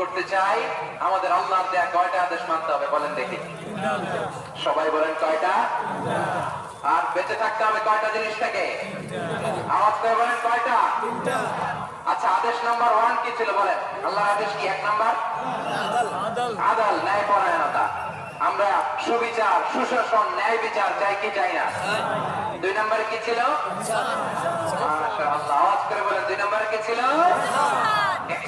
করতে চাই, আমাদের আল্লাহর দেয়া কয়টা আদেশ মানতে হবে বলেন দেখি। সবাই বলেন কয়টা? আর বেঁচে থাকতে হবে কয়টা জিনিস থেকে? আওয়াজ করে বলেন কয়টা? আচ্ছা আদেশ নাম্বার ওয়ান কি ছিল বলেন? আল্লাহর আদেশ কি এক নাম্বার? আদাল ন্যায় পরায়ণতা আমরা সুবিচার, সুশাসন, ন্যায় বিচার চাই কি চাই না? দুই নম্বরে কি ছিল?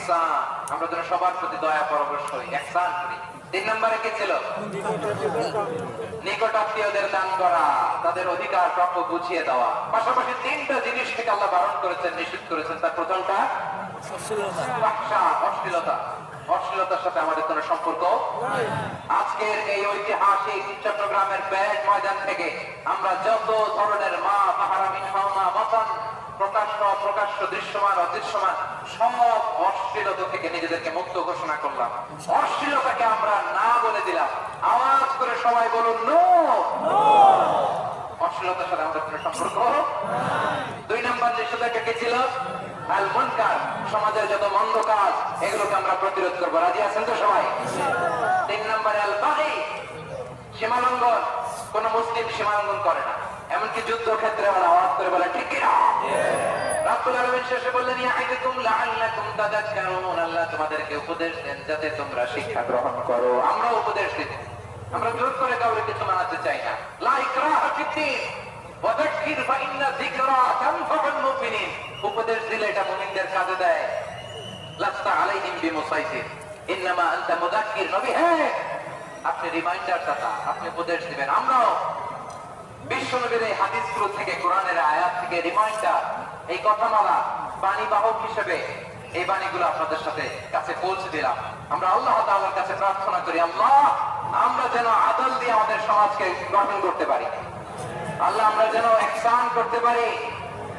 ইহসান আমরা যেন সবার প্রতি দয়া পরবশ হই। ইহসান করি তিন নম্বরে কি ছিল? নিকট আত্মীয়দের দান করা, তাদের অধিকার প্রাপ্য বুঝিয়ে দেওয়া। পাশাপাশি তিনটা জিনিস থেকে আল্লাহ বারণ করেছেন, নিষেধ করেছেন। তার প্রথমটা, অশ্লীলতা। অশ্লীলতার সাথে আমাদের কোনো সম্পর্ক আজকের এই ঐতিহাসিক চট্টগ্রামের ব্যাট ময়দান থেকে আমরা যত ধরনের মা পাহারামি মতন প্রকাশ্য প্রকাশ্য দৃশ্যমান, অদৃশ্যমান, সব অশ্লীলতা থেকে নিজেদেরকে মুক্ত ঘোষণা করলাম। অশ্লীলতাকে আমরা না বলে দিলাম। আওয়াজ করে সবাই বলুন, নো! অশ্লীলতার সাথে আমাদের কোনো সম্পর্ক? দুই কি ছিল? সমাজের যত মন্দ কাজ, এগুলোকে আমরা প্রতিরোধ করব। রাজি আছেন তো সবাই? তিন নম্বরে আল বাহি কোন মুসলিম সীমালঙ্ঘন করে না। এমনকি যুদ্ধ ক্ষেত্রে ওরা আওয়াজ করে বলে ঠিক কিনা? রাব্বুল আলামিন শেষে বললেন ইয়াহিদুকুম লাআল্লাকুম তাযাক্কারুন আল্লাহ তোমাদেরকে উপদেশ দেন যাতে তোমরা শিক্ষা গ্রহণ করো। আমরা উপদেশ দিই আমরা জোর করে কাউকে কিছু মানাতে চাই না। লা ইকরাহা ফিদ্দীন ওয়াযাক্কির ফাইন্না যিকরা তানফাউল মুমিনিন। উপদেশ দিলে এটা মুমিনদের কাজে দেয়। লাস্তা আলাইহিম বিমুসাইতির ইন্নামা আনতা মুযাক্কির নবী। হ্যাঁ আপনি রিমাইন্ডার দাতা আপনি উপদেশ দিবেন। আমরাও বিশ্বনবীর এই হাদিসগুলো থেকে, কোরআনের আয়াত থেকে রিমাইন্ডার এই কথামালা হিসেবে এই বাণীগুলো আপনাদের সাথে কাছে পৌঁছে দিলাম। আমরা আল্লাহ তাআলার কাছে প্রার্থনা করি, আল্লাহ, আমরা যেন আদল দিয়ে আমাদের সমাজকে গঠন করতে পারি। আল্লাহ, আমরা যেন একসান করতে পারি,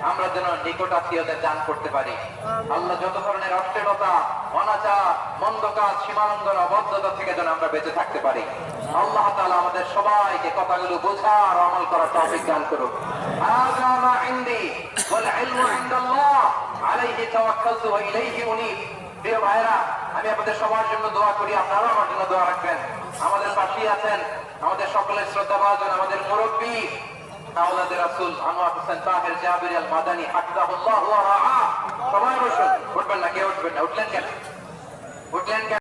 আমরা যেন নিকট আত্মীয়দের দান করতে পারি। আল্লাহ, যত ধরনের অশ্লীলতা, অনাচার মন্দ কাজ সীমালঙ্ঘন অবদ্ধতা থেকে যেন আমরা বেঁচে থাকতে পারি। আল্লাহ তাআলা আমাদের সবাইকে কথাগুলো বোঝার ও আমল করার তৌফিক দান করুন মা ইনদি ওয়াল ইলমু ইনদাল্লাহ আলাইহি তাওয়াক্কালতু ওয়া ইলাইহি উনীব। প্রিয় ভাইরা আমি আপনাদের সবার জন্য দোয়া করি, আপনারাও আমার জন্য দোয়া রাখবেন। আমাদের পাশেই আছেন আমাদের সকলের আমাদের সবাই বসুন, উঠবেন না, কে উঠবেন না, উঠলেন কেন? উঠলেন কেন